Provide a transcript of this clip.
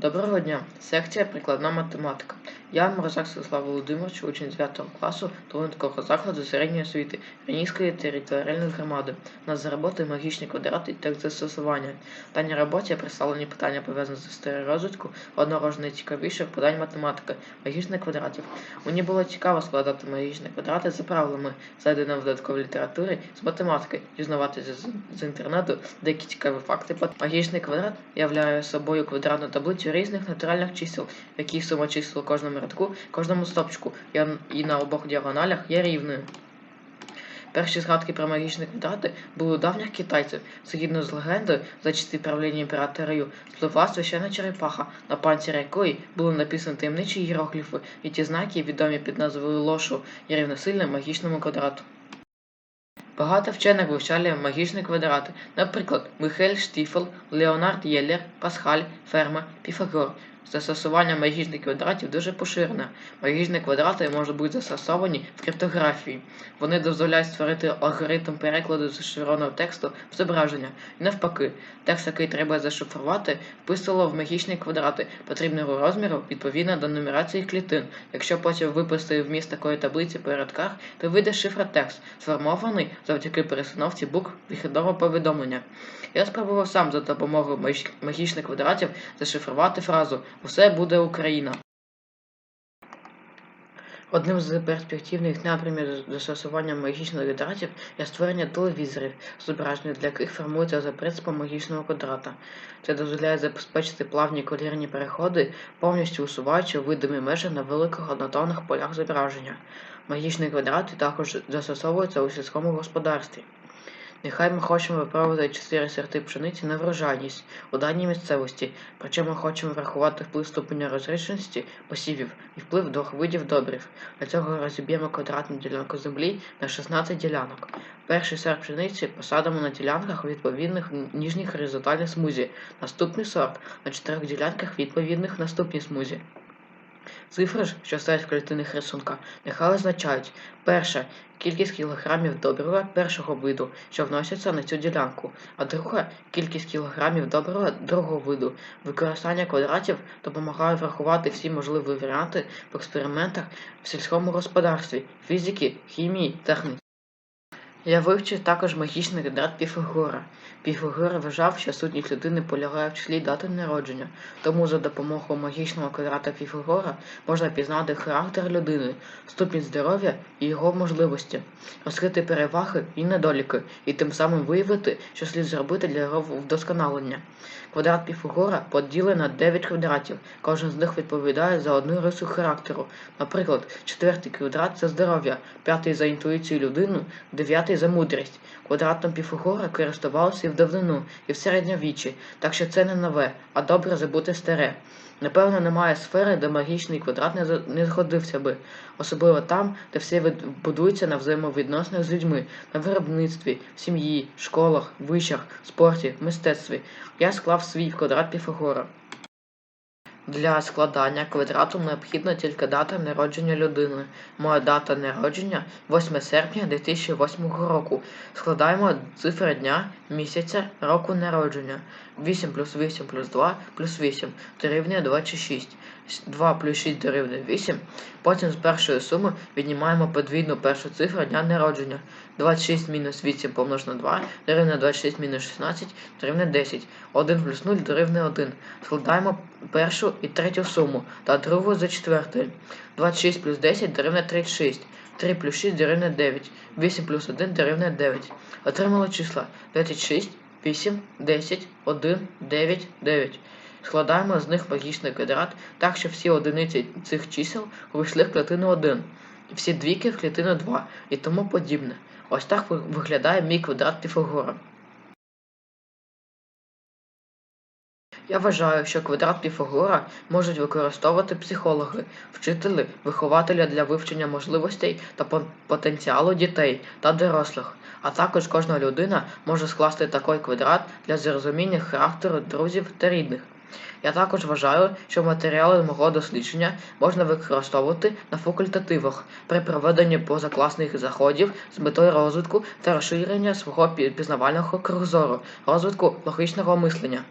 Доброго дня! Секція прикладна математика. Я Морозак Станислав Володимирович, учень 9 класу Толинського закладу середньої освіти Ренійської територіальної громади. У нас за роботою магічні квадрати та їх застосування. В даній роботі представлені питання пов'язані з історією розвитку одного з найцікавіших питань математики магічних квадратів. Мені було цікаво складати магічні квадрати за правилами, знайденими в додатковій літературі з математики, дізнаватися з, з інтернету деякі цікаві факти. Магічний квадрат являє собою квадратну таблицю різних натуральних чисел, яких сума чисел у кожному рядку, кожному стопчику і, на обох діагоналях є рівною. Перші згадки про магічні квадрати були у давніх китайців. Згідно з легендою, за часи правління імператора Ю спливла священна черепаха, на панцирі якої були написані таємничі іерогліфи, і ті знаки, відомі під назвою лошу, є рівносильним магічному квадрату. Багато вчених вивчали магічні квадрати, наприклад, Михель Штіфел, Леонард Єллер, Пасхаль, Ферма, Піфагор. Застосування магічних квадратів дуже поширене. Магічні квадрати можуть бути застосовані в криптографії. Вони дозволяють створити алгоритм перекладу зашифрованого тексту в зображення. І навпаки, текст, який треба зашифрувати, вписувало в магічні квадрати потрібного розміру відповідно до нумерації клітин. Якщо потім виписати вміст такої таблиці по рядках, то вийде шифра текст, сформований завдяки перестановці букв вихідного повідомлення. Я спробував сам за допомогою магічних квадратів зашифрувати фразу Усе буде Україна. Одним з перспективних напрямів застосування магічних квадратів є створення телевізорів, зображення для яких формується за принципом магічного квадрата. Це дозволяє забезпечити плавні колірні переходи, повністю усуваючи видимі межі на великих однотонних полях зображення. Магічні квадрати також застосовуються у сільському господарстві. Нехай ми хочемо виправити 4 сорти пшениці на врожайність у даній місцевості, причому хочемо врахувати вплив ступеня розрішеності посівів і вплив двох видів добрив. Для цього розіб'ємо квадратну ділянку землі на 16 ділянок. Перший сорт пшениці посадимо на ділянках відповідних ніжніх горизонтальних смузі, наступний сорт на 4 ділянках відповідних наступній смузі. Цифри що стоять в клітинних рисунках, нехай означають перше кількість кілограмів добрива першого виду, що вносяться на цю ділянку, а друге кількість кілограмів добрива другого виду. Використання квадратів допомагає врахувати всі можливі варіанти в експериментах в сільському господарстві, фізики, хімії, техніці. Я вивчив також магічний квадрат Піфагора. Піфагор вважав, що сутність людини полягає в числі дати народження, тому за допомогою магічного квадрата Піфагора можна пізнати характер людини, ступінь здоров'я і його можливості, розкрити переваги і недоліки, і тим самим виявити, що слід зробити для його вдосконалення. Квадрат Піфагора поділений на 9 квадратів, кожен з них відповідає за одну рису характеру. Наприклад, четвертий квадрат це здоров'я, п'ятий за інтуїцію людину, дев'ятий за мудрість. Квадратом Піфагора користувалися і в давнину, і в середньовіччі, так що це не нове, а добре забути старе. Напевно, немає сфери, де магічний квадрат не, згодився би, особливо там, де все будується на взаємовідносинах з людьми, на виробництві, в сім'ї, школах, вишах, спорті, мистецтві. Я склав свій квадрат Піфагора. Для складання квадрату необхідна тільки дата народження людини. Моя дата народження 8 серпня 2008 року. Складаємо цифри дня, місяця, року народження. 8 плюс 8 плюс 2 плюс 8 дорівнює 26. 2 плюс 6 дорівнює 8. Потім з першої суми віднімаємо подвійну першу цифру дня народження. 26 мінус 8 помножено на 2 дорівнює 26 мінус 16 дорівнює 10. 1 плюс 0 дорівнює 1. Складаємо першу і третю суму та другу за четвертою. 26 плюс 10 дорівнює 36. 3 плюс 6 дорівнює 9. 8 плюс 1 дорівнює 9. Отримали числа 26, 8, 10, 1, 9, 9. Складаємо з них логічний квадрат так, що всі одиниці цих чисел увійшли в клітину 1, всі двійки в клітину 2 і тому подібне. Ось так виглядає мій квадрат Піфагора. Я вважаю, що квадрат Піфагора можуть використовувати психологи, вчителі, вихователя для вивчення можливостей та потенціалу дітей та дорослих. А також кожна людина може скласти такий квадрат для зрозуміння характеру друзів та рідних. Я також вважаю, що матеріали мого дослідження можна використовувати на факультативах при проведенні позакласних заходів з метою розвитку та розширення свого пізнавального кругозору, розвитку логічного мислення.